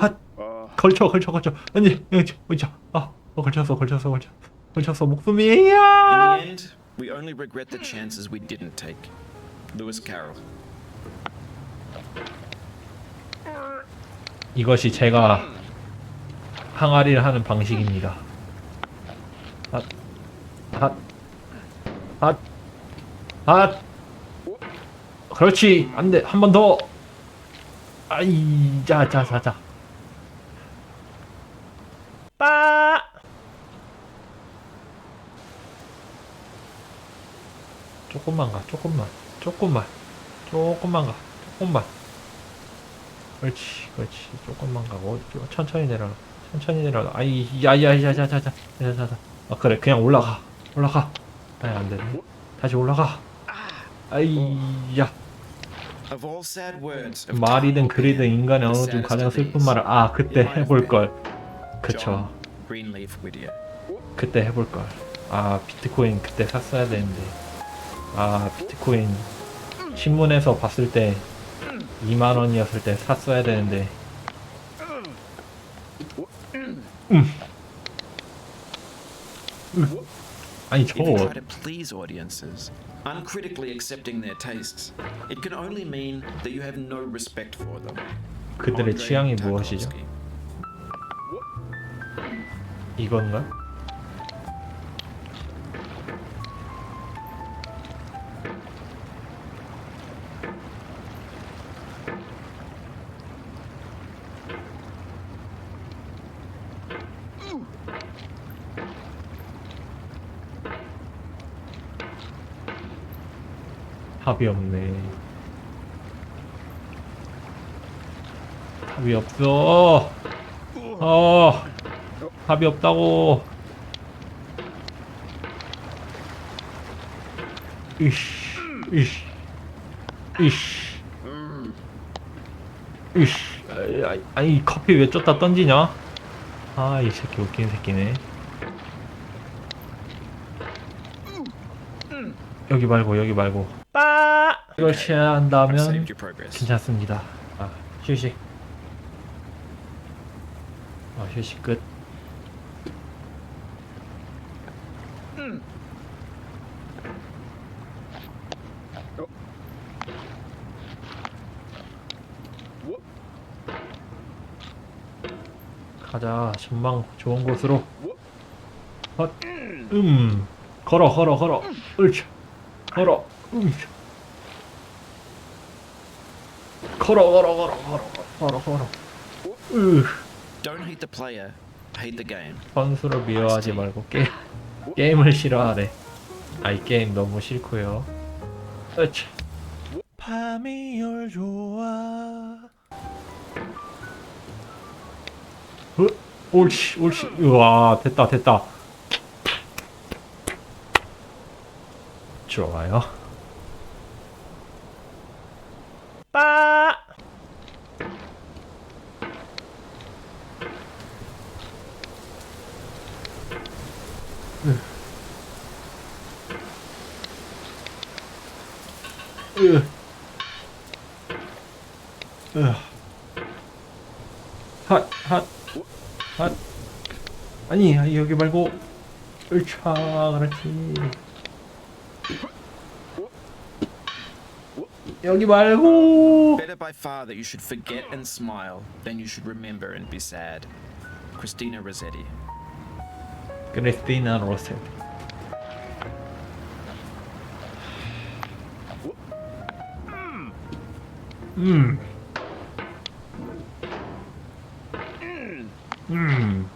아 걸쳐 걸쳐 걸쳐. 아니 여기 어디죠 아 어, 걸쳤어 걸쳤어 걸쳤어 걸쳤어 목숨이 야! In the end, we only regret the chances we didn't take. Lewis Carroll. 이것이 제가 항아리를 하는 방식입니다. 아, 아, 아, 아, 그렇지. 안 돼. 한 번 더. 아이 자 자 자 자 조금만 가 조금만. 조금만. 조금만 가 조금만. 그렇지 그렇지. 조금만 가고 좀 천천히 내려라 천천히 내려라 아이 자자자. 아 그래. 그냥 올라가. 올라가. 아니 안되네. 다시 올라가. 아이야. Words, of 말이든 O'Brien, 인간의 어느 중 가장 슬픈. 말을 아 그때 해볼걸. 그쵸. 그때 해볼걸. 아 비트코인 그때 샀어야 되는데 아 비트코인 신문에서 봤을 때 2만 원이었을 때 샀어야 되는데 음. 음. 아니 If you 저거 try to please audiences, uncritically accepting their tastes, it can only mean that you have no respect for them. 그들의 Andrei 취향이 무엇이죠? Tarkovsky. 이건가? 답이 없네. 답이 없어. 어, 답이 없다고. 이씨, 이씨, 이씨, 이씨. 아니 이 커피 왜 쫓다 던지냐? 아, 이 새끼 웃긴 새끼네. 여기 말고 여기 말고. 빠. 이걸 progress. 괜찮습니다. 아, 휴식. 아, 휴식 끝. 가자, 전망 좋은 곳으로. 헛, 음, 걸어, 걸어, 걸어. 으쌰, 걸어, 음. 걸어, 걸어, 걸어, 걸어, 걸어, 걸어. 으, Don't hate the player, hate the game. 선수를 미워하지 말고 게 게임을 싫어하래. 아이 게임 너무 싫고요. 밤이 열 좋아. 어? 옳지, 옳지. 우와, 됐다, 됐다. 좋아요. 그렇지. 여기 말고. Better by far that you should forget and smile than you should remember and be sad. Christina Rossetti. 크리스티나 로셀. 음. 음.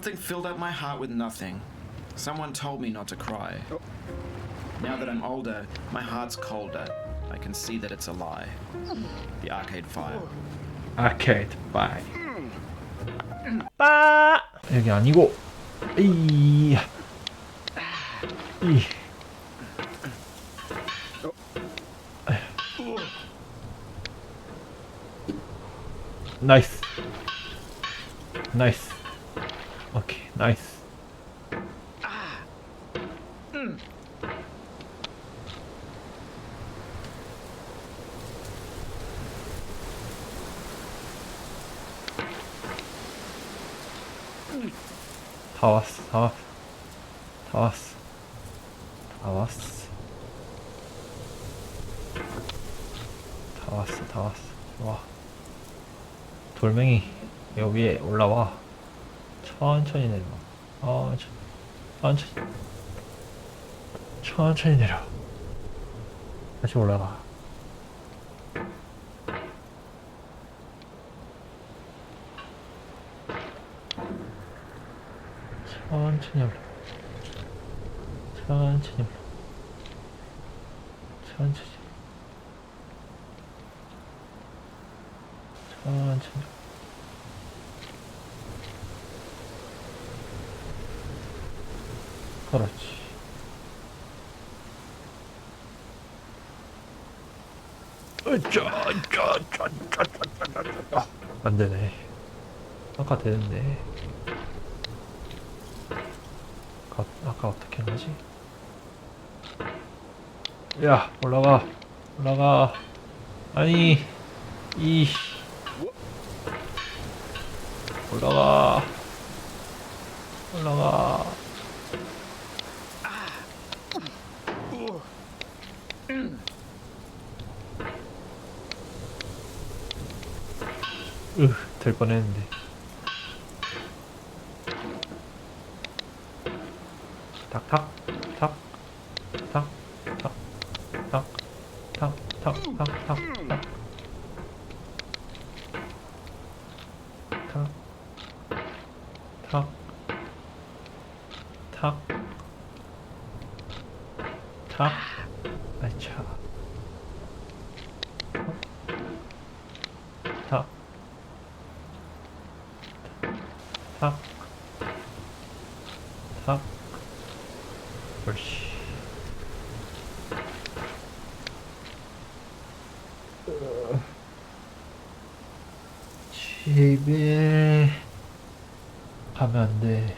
Something filled up my heart with nothing. Someone told me not to cry. Now that I'm older, my heart's colder. I can see that it's a lie. The Arcade Fire. 아케이드 바이. 빠. 여기 아니고. 이. 이. 나이스. 나이스. 나이스. 다 왔어, 다 왔어, 다 왔어, 다 왔어, 다 왔어, 다 왔어. 와, 돌멩이 여기 위에 올라와. 천천히 내려. 어, 천천히, 천천히 내려. 다시 올라가. 천천히 올라. 천천히 올라. 천천히. 천천히. 그렇지. 으쌰, 으쌰, 으쌰, 으쌰, 으쌰, 으쌰. 안 되네. 아까 되는데. 아까, 아까 어떻게 한 거지? 야, 올라가. 올라가. 아니, 이. 올라가. 올라가. 으, 될 뻔했는데. 탁, 탁, 탁, 탁, 탁, 탁, 탁, 탁, 탁, 탁, 탁. 탁, 탁, 탁, 탁, 아차. 탁, 탁, 탁, 옳지. 집에 가면 안 돼.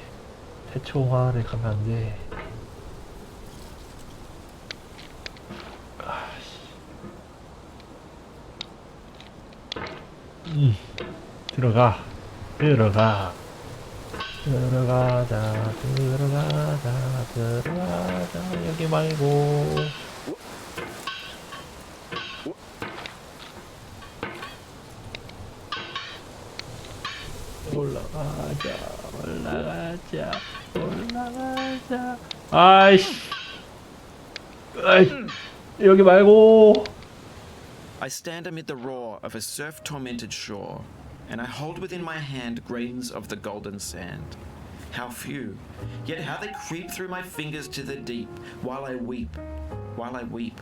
태초마을에 가면 안 돼. 음, 들어가. 들어가. 들어가자, 들어가자, 들어가자, 여기 말고. 올라가자, 올라가자, 올라가자. 아이씨. 아이, 여기 말고. I stand amid the roar of a surf tormented shore, and I hold within my hand grains of the golden sand. How few, yet how they creep through my fingers to the deep, while I weep, while I weep.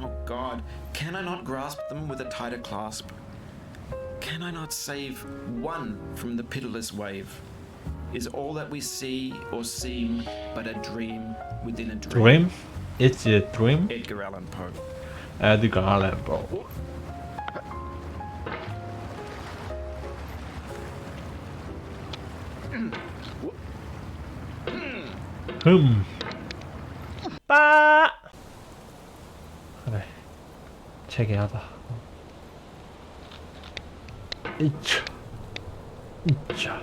Oh God, can I not grasp them with a tighter clasp? Can I not save one from the pitiless wave? Is all that we see or seem but a dream within a dream? Dream? It's a dream? Edgar Allan Poe. Edgar Allan Poe. 흠. 빠. 그래. 체계하다. 이차. 이차.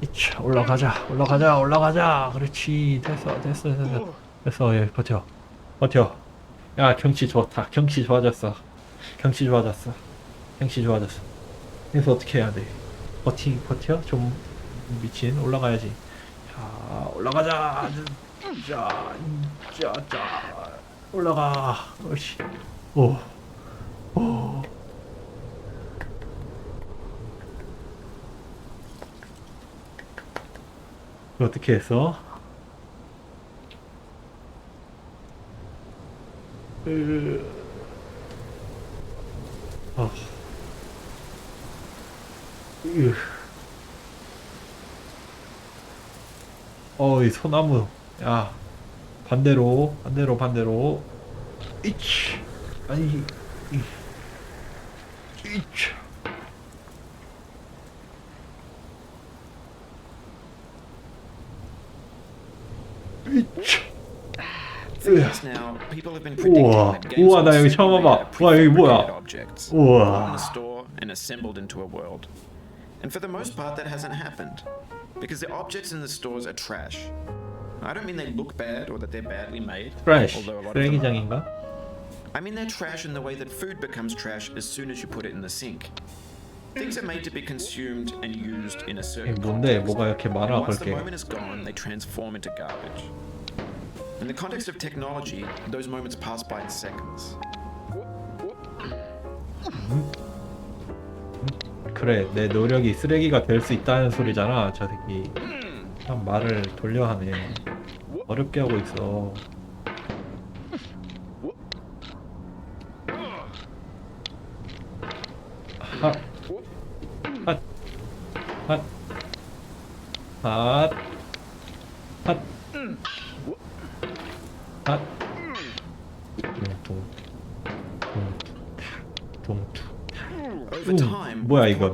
이차. 올라가자. 올라가자. 올라가자. 그렇지. 됐어. 됐어. 됐어. 됐어. 예, 버텨. 버텨. 야 경치 좋다 경치 좋아졌어 경치 좋아졌어 경치 좋아졌어 그래서 어떻게 해야 돼 버티 버텨 좀 미친 올라가야지 자 올라가자 자, 자, 자 올라가 그렇지 오, 오. 이거 어떻게 했어? 으... 아. 으. 어, 이 소나무. 야. 반대로, 반대로, 반대로. 이치. 아니, 이. 이치. 우와, 우와, 나 여기 처음 와봐. 우와, 여기 뭐야? 우와. And for the most part, that hasn't happened because the objects in the stores are trash. I don't mean they look bad or that they're badly made, 프레쉬 although a lot of them are. 쓰레기장인가? I mean they're trash in the way that food becomes trash as soon as you put it in the sink. Things are made to be consumed and used in a certain 이게 뭔데? context. 뭐가 이렇게 And 많아 once the 그렇게? moment is gone, they transform into garbage. In the context of technology, those moments pass by in seconds. 그래 내 노력이 쓰레기가 될 수 있다는 소리잖아 저 새끼 참 말을 돌려 하네 어렵게 하고 있어 핫 핫, 핫, 핫, 핫, 핫, 둥둥, 둥둥, Over 음, time, 뭐야 이거?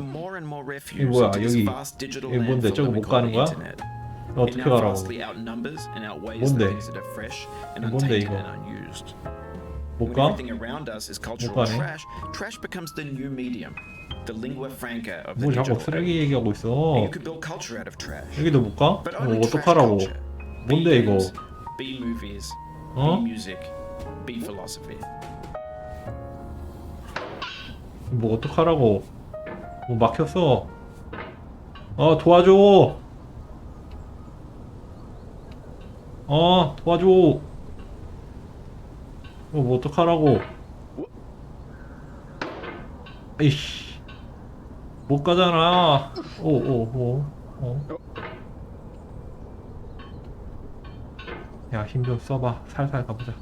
이 뭐야 여기 이 뭔데 저거 못 가는 거야? 어떻게 가라고? 뭔데? 뭔데 이거? 못 가? 못 가네. 뭐 자꾸 쓰레기 얘기하고 있어. 여기도 못 가? 어, 어? 뭐 어떡하라고? 뭔데 이거? 어? 뭐 어떡하라고? 뭐 막혔어 어 도와줘. 어 도와줘. 어, 뭐 어떡하라고. 이씨. 못 가잖아. 오 오 오 어. 야 힘 좀 써봐. 살살 가보자.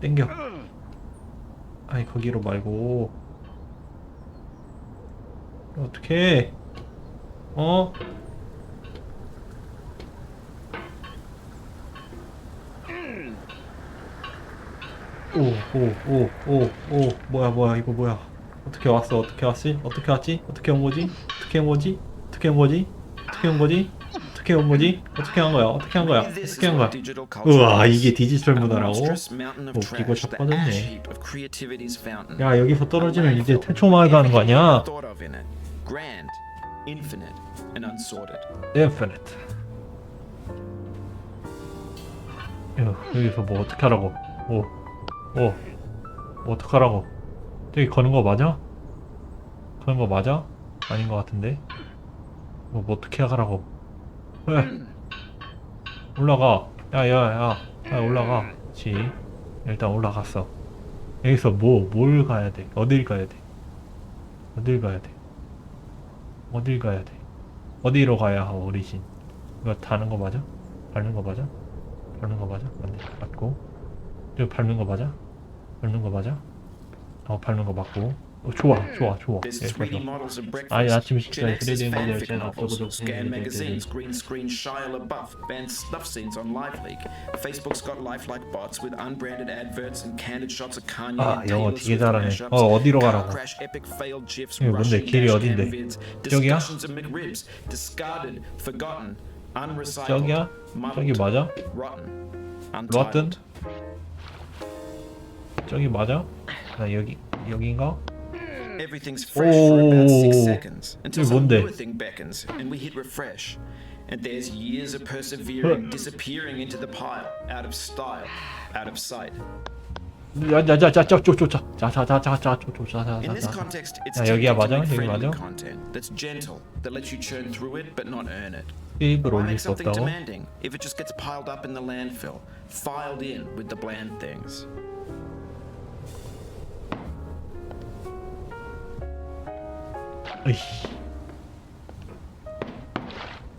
땡겨. 아니 거기로 말고 어떻게 어? 오오 오 오 오. 뭐야 뭐야 이거 뭐야? 어떻게 왔어? 어떻게 왔지? 어떻게 왔지? 어떻게 온 거지? 어떻게 온 거지? 어떻게 온 거지? 어떻게 온 거지? 어떻게 온 거지? 어떻게 한 거야? 어떻게 한 거야? 어떻게 한 거야? 우와. 이게 디지털 문화라고? 웃기고 자빠졌네. 야 여기서 떨어지면 이제. 태초마을 가는 거 아니야 Grand, infinite, and unsorted. 인피니트 야, 여기서 뭐 어떻게 하라고? 오, 오, 뭐 어떡하라고? 저기 거는 거 맞아? 거는 거 맞아? 아닌 거 같은데? 뭐, 뭐 어떻게 하라고? 왜? 올라가. 야 야 야 야, 올라가. 지. 일단 올라갔어. 여기서 뭐 뭘 가야 돼? 어딜 가야 돼? 어딜 가야 돼 어딜 가야 돼 어디로 가야 하고 어리신 이거 타는 거 맞아? 밟는 거 맞아? 밟는 거 맞아? 맞네 맞고 이거 밟는 거 맞아? 밟는 거 맞아? 어 밟는 거 맞고 어, 좋아 좋아 좋아 There's 예, 3D 그래서. models of breakfast, 아니, 아침 식사에 3D 모델 fanfic 쟤는 novels, 어쩌고저쩌고 scan 네네네네. magazines, green screen Shia LaBeouf, banned snuff scenes on LiveLeak. Facebook's got lifelike bots with unbranded adverts and candid shots of Kanye 아, and 영어 Taylor 되게 Swift 잘하네. mashups, 어, 어디로 car 가라고? crash epic failed gifs, 이거 뭔데? Russian 길이 어딘데? vids, 저기야? discussions of McRibs, discarded, forgotten, unrecycled, 저기야? 저기 muddled, 맞아? rotten, 로튼? untitled. 저기 맞아? 나 여기 여긴가? Everything's fresh for about six 오. seconds until 이게 some 뭔데? newer thing beckons and we hit refresh. And there's years of persevering disappearing into the pile, out of style, out of sight. 야야야자자자자자자자자자자자자자 In this context, it's 야, tempting 여기야, to 맞아? make 여기 friendly 맞아? content that's gentle, that lets you churn through it but not earn it. 게임을 Why 올릴 make 수 something 없다고? demanding if it just gets piled up in the landfill, filed in with the bland things? 으이씨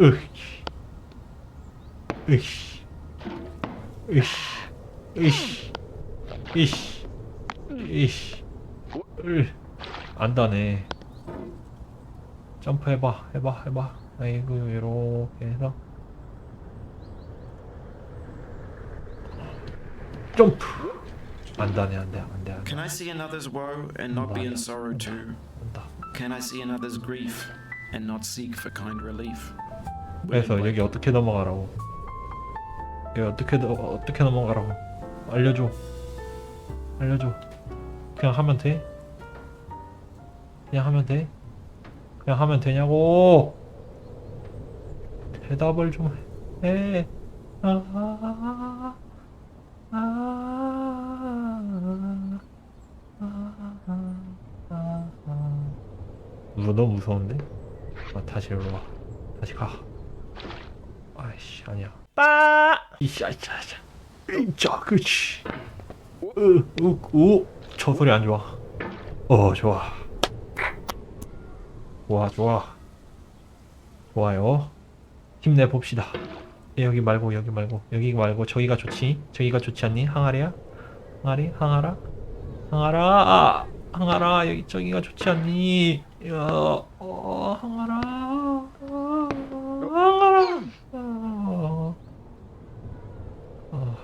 으이씨 으이씨 으이씨 으이씨 으이씨 으이씨 으 안 다네. 점프 해봐 해봐 해봐. 아이고 이렇게 해서. 점프. 안 다네 안 돼 안 돼 안 돼 Can I see another's woe and not be in sorrow too? 안다 Can I see another's grief and not seek for kind relief? 그래서 여기 어떻게 넘어가라고 여기 어떻게 너- 어떻게 넘어가라고 알려줘. 알려줘. 그냥 하면 돼? 그냥 하면 돼? 그냥 하면 되냐고! 대답을 좀 해. 아, 아, 아, 아, 아, 아. 무서 너무 무서운데? 아, 다시 일로 와. 다시 가. 아이씨, 아니야. 빠! 이씨, 아이씨, 아이씨. 자, 그렇지. 으, 으, 오, 저 소리 안 좋아. 어, 좋아. 좋아, 좋아. 좋아요. 힘내 봅시다. 여기 말고 여기 말고 여기 말고 저기가 좋지. 저기가 좋지 않니? 항아리야? 항아리? 항아라? 항아라? 아, 항아라 여기 저기가 좋지 않니? 야, 어, 항아라. 아, 항아라. 아, 아.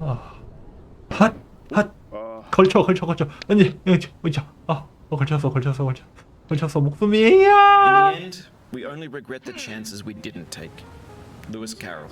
아. 핫! 핫! 걸쳐 걸쳐 걸쳐 아니 여기 걸쳐 아 어, 걸쳤어 걸쳤어 걸쳤어 걸쳤어 In 목숨이야 the end, we only regret the chances we didn't take. Lewis Carroll.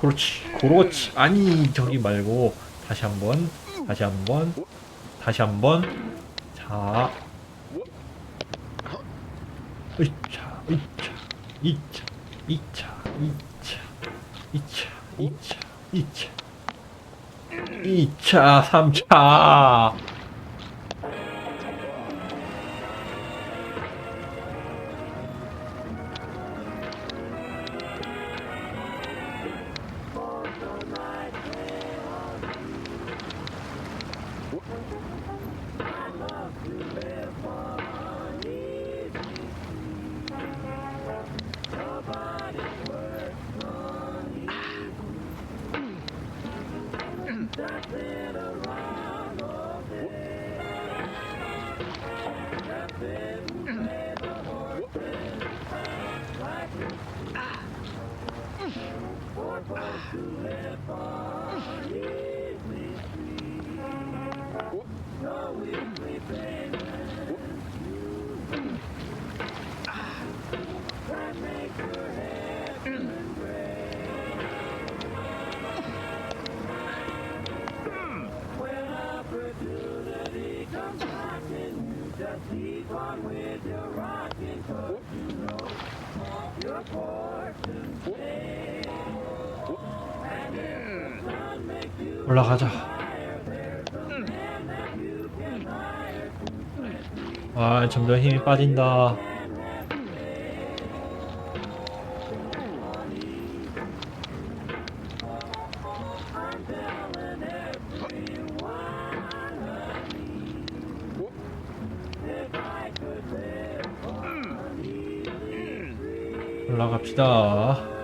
그렇지 그렇지. 아니 저기 말고 다시 한번 다시 한번 다시 한번. 자. 으차 으차 이차 이차 이차 이차 이차 이차. 이차 삼차 올라가자. 아, 점점 힘이 빠진다. 올라갑시다.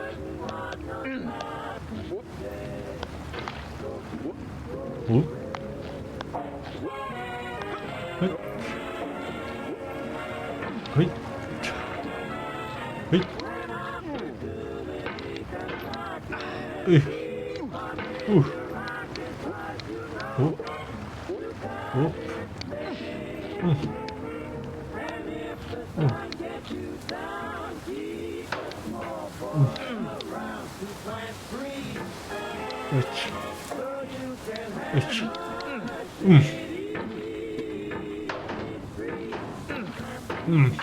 음.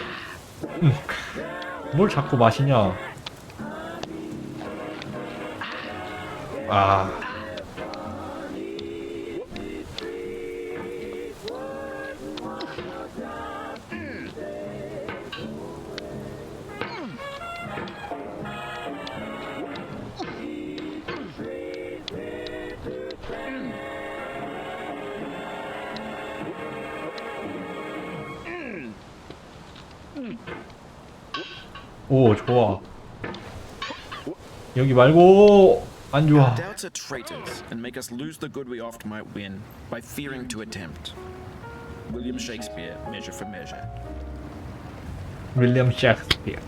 뭘 자꾸 마시냐? 아. 오 좋아 여기 말고 안 좋아 doubts are traitors and make us lose the good we oft might win by fearing to attempt. William Shakespeare, Measure for Measure. William Shakespeare